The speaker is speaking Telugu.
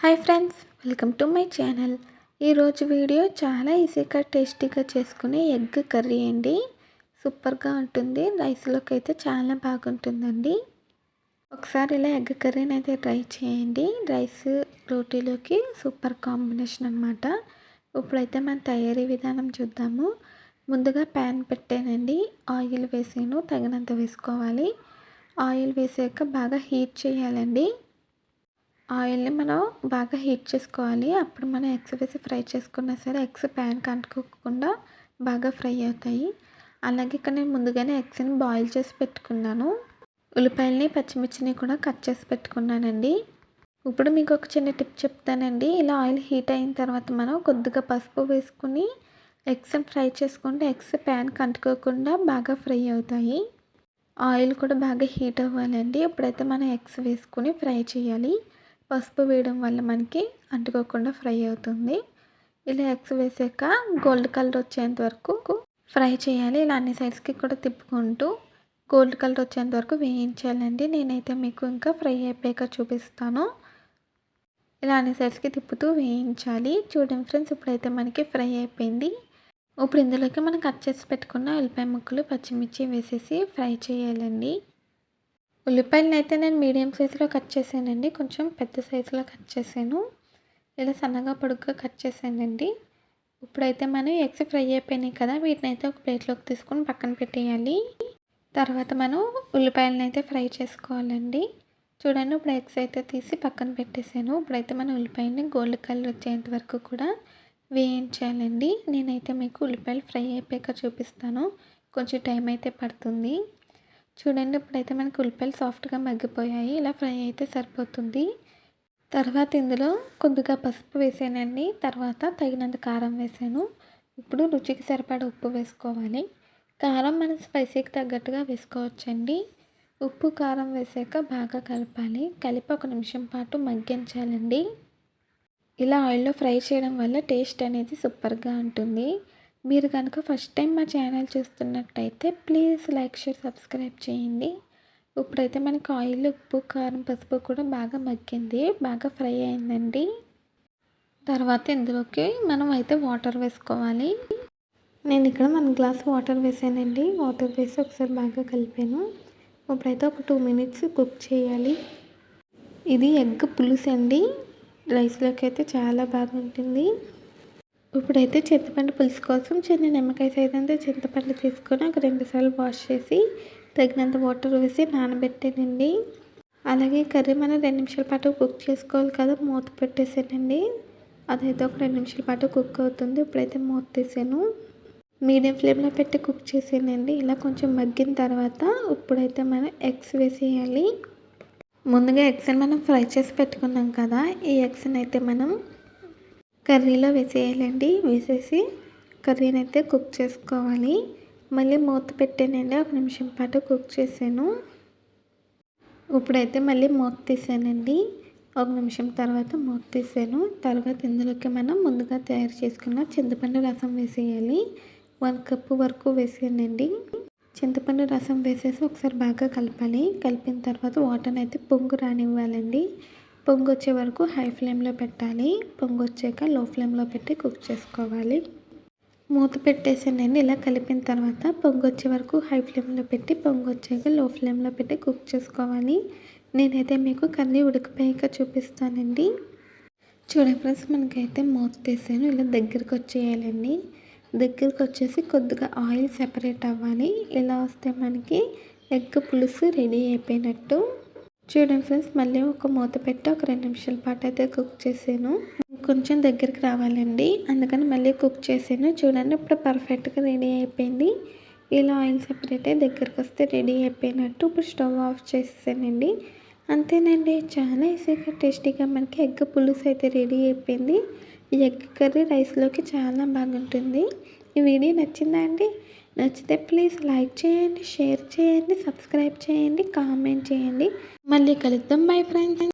Hi friends welcome to my channel. ఈరోజు వీడియో చాలా ఈజీగా టేస్టీగా చేసుకునే ఎగ్ కర్రీ అండి. సూపర్గా ఉంటుంది. రైస్లోకి అయితే చాలా బాగుంటుందండి. ఒకసారి ఇలా ఎగ్ కర్రీని అయితే ట్రై చేయండి. రైస్ రోటీలోకి సూపర్ కాంబినేషన్ అనమాట ఇప్పుడైతే మన తయారీ విధానం చూద్దాము. ముందుగా ప్యాన్ పెట్టానండి. ఆయిల్ వేసాను తగినంత వేసుకోవాలి. ఆయిల్ వేసాక బాగా హీట్ చేయాలండి. ఆయిల్ని మనం బాగా హీట్ చేసుకోవాలి. అప్పుడు మనం ఎగ్స్ వేసి ఫ్రై చేసుకున్నా సరే ఎగ్స్ ప్యాన్ కంటుకోకుండా బాగా ఫ్రై అవుతాయి. అలాగే ఇక్కడ నేను ముందుగానే ఎగ్స్ని బాయిల్ చేసి పెట్టుకున్నాను. ఉల్లిపాయలని పచ్చిమిర్చిని కూడా కట్ చేసి పెట్టుకున్నానండి. ఇప్పుడు మీకు ఒక చిన్న టిప్ చెప్తానండి. ఇలా ఆయిల్ హీట్ అయిన తర్వాత మనం కొద్దిగా పసుపు వేసుకుని ఎగ్స్ ఫ్రై చేసుకుంటే ఎగ్స్ ప్యాన్ కంటుకోకుండా బాగా ఫ్రై అవుతాయి. ఆయిల్ కూడా బాగా హీట్ అవ్వాలండి. ఇప్పుడైతే మనం ఎగ్స్ వేసుకుని ఫ్రై చేయాలి. పసుపు వేయడం వల్ల మనకి అంటుకోకుండా ఫ్రై అవుతుంది. ఇలా ఎగ్స్ వేసాక గోల్డ్ కలర్ వచ్చేంత వరకు ఫ్రై చేయాలి. ఇలా అన్ని సైడ్స్కి కూడా తిప్పుకుంటూ గోల్డ్ కలర్ వచ్చేంత వరకు వేయించాలండి. నేనైతే మీకు ఇంకా ఫ్రై అయిపోయాక చూపిస్తాను. ఇలా అన్ని సైడ్స్కి తిప్పుతూ వేయించాలి. చూడండి ఫ్రెండ్స్ ఇప్పుడైతే మనకి ఫ్రై అయిపోయింది. ఇప్పుడు ఇందులోకి మనం కట్ చేసి పెట్టుకున్న ఉల్లిపాయ ముక్కలు పచ్చిమిర్చి వేసేసి ఫ్రై చేయాలండి. ఉల్లిపాయలను అయితే నేను మీడియం సైజులో కట్ చేశానండి. కొంచెం పెద్ద సైజులో కట్ చేశాను. ఇలా సన్నగా పొడుగ్గా కట్ చేశానండి. ఇప్పుడైతే మనం ఎగ్స్ ఫ్రై అయిపోయినాయి కదా వీటిని అయితే ఒక ప్లేట్లోకి తీసుకొని పక్కన పెట్టేయాలి. తర్వాత మనం ఉల్లిపాయలను అయితే ఫ్రై చేసుకోవాలండి. చూడండి ఇప్పుడు ఎగ్స్ అయితే తీసి పక్కన పెట్టేశాను. ఇప్పుడైతే మనం ఉల్లిపాయలని గోల్డ్ కలర్ వచ్చేంత వరకు కూడా వేయించాలండి. నేనైతే మీకు ఉల్లిపాయలు ఫ్రై అయిపోయాక చూపిస్తాను. కొంచెం టైం అయితే పడుతుంది. చూడండి ఇప్పుడైతే మనకు ఉల్లిపాయలు సాఫ్ట్గా మగ్గిపోయాయి. ఇలా ఫ్రై అయితే సరిపోతుంది. తర్వాత ఇందులో కొద్దిగా పసుపు వేసానండి. తర్వాత తగినంత కారం వేసాను. ఇప్పుడు రుచికి సరిపడా ఉప్పు వేసుకోవాలి. కారం మనం స్పైసీకి తగ్గట్టుగా వేసుకోవచ్చండి. ఉప్పు కారం వేసాక బాగా కలపాలి. కలిపి ఒక నిమిషం పాటు మగ్గించాలండి. ఇలా ఆయిల్లో ఫ్రై చేయడం వల్ల టేస్ట్ అనేది సూపర్గా ఉంటుంది. మీరు కనుక ఫస్ట్ టైం మా ఛానల్ చూస్తున్నట్టయితే ప్లీజ్ లైక్ షేర్ సబ్స్క్రైబ్ చేయండి. ఇప్పుడైతే మనకి ఆయిల్ ఉప్పు కారం పసుపు కూడా బాగా మగ్గింది. బాగా ఫ్రై అయిందండి. తర్వాత ఇందులోకి మనం అయితే వాటర్ వేసుకోవాలి. నేను ఇక్కడ వన్ గ్లాస్ వాటర్ వేసానండి. వాటర్ వేసి ఒకసారి బాగా కలిపాను. ఇప్పుడైతే ఒక టూ మినిట్స్ కుక్ చేయాలి. ఇది ఎగ్ పులుసు అండి. రైస్లోకి అయితే చాలా బాగుంటుంది. ఇప్పుడైతే చింతపండు పులుసు కోసం చిన్న నిమ్మకాయ సైజంతా చింతపండు తీసుకొని ఒక రెండుసార్లు వాష్ చేసి తగినంత వాటర్ వేసి నానబెట్టానండి. అలాగే కర్రీ మనం రెండు నిమిషాల పాటు కుక్ చేసుకోవాలి కదా మూత పెట్టేసానండి. అదైతే ఒక రెండు నిమిషాల పాటు కుక్ అవుతుంది. ఇప్పుడైతే మూత తీసాను. మీడియం ఫ్లేమ్లో పెట్టి కుక్ చేసానండి. ఇలా కొంచెం మగ్గిన తర్వాత ఇప్పుడైతే మనం ఎగ్స్ వేసేయాలి. ముందుగా ఎగ్స్ని మనం ఫ్రై చేసి పెట్టుకున్నాం కదా ఈ ఎగ్స్ని అయితే మనం కర్రీలో వేసేయాలండి. వేసేసి కర్రీని అయితే కుక్ చేసుకోవాలి. మళ్ళీ మూత పెట్టానండి. ఒక నిమిషం పాటు కుక్ చేశాను. ఇప్పుడైతే మళ్ళీ మూత తీసానండి. ఒక నిమిషం తర్వాత మూత తీసాను. తర్వాత ఇందులోకి మనం ముందుగా తయారు చేసుకున్న చింతపండు రసం వేసేయాలి. వన్ కప్పు వరకు వేసానండి. చింతపండు రసం వేసేసి ఒకసారి బాగా కలపాలి. కలిపిన తర్వాత వాటర్ని అయితే పొంగు రానివ్వాలండి. పొంగొచ్చే వరకు హై ఫ్లేమ్లో పెట్టాలి. పొంగొచ్చాక లో ఫ్లేమ్లో పెట్టి కుక్ చేసుకోవాలి. మూత పెట్టేసానండి ఇలా కలిపిన తర్వాత పొంగొచ్చే వరకు హై ఫ్లేమ్లో పెట్టి పొంగు వచ్చాక లో ఫ్లేమ్లో పెట్టి కుక్ చేసుకోవాలి. నేనైతే మీకు కర్రీ ఉడికిపోయాక చూపిస్తానండి. చూడండి ఫ్రెండ్స్ మనకైతే మూత తీసాను ఇలా దగ్గరికి వచ్చేయాలండి. దగ్గరికి వచ్చేసి కొద్దిగా ఆయిల్ సెపరేట్ అవ్వాలి. ఇలా వస్తే మనకి ఎగ్ పులుసు రెడీ అయిపోయినట్టు. చూడండి ఫ్రెండ్స్ మళ్ళీ ఒక మూత పెట్టి ఒక రెండు నిమిషాల పాటు అయితే కుక్ చేసాను. కొంచెం దగ్గరికి రావాలండి. అందుకని మళ్ళీ కుక్ చేసాను. చూడండి ఇప్పుడు పర్ఫెక్ట్గా రెడీ అయిపోయింది. ఇలా ఆయిల్ సెపరేట్ అయ్యి దగ్గరికి వస్తే రెడీ అయిపోయినట్టు ఇప్పుడు స్టవ్ ఆఫ్ చేసేసానండి. అంతేనండి చాలా ఈజీగా టేస్టీగా మనకి ఎగ్ పులుసు అయితే రెడీ అయిపోయింది. ఈ ఎగ్ కర్రీ రైస్లోకి చాలా బాగుంటుంది. ఈ వీడియో నచ్చిందా అండి? నచ్చితే ప్లీజ్ లైక్ చేయండి షేర్ చేయండి సబ్స్క్రైబ్ చేయండి కామెంట్ చేయండి. మళ్ళీ కలుద్దాం బై ఫ్రెండ్స్.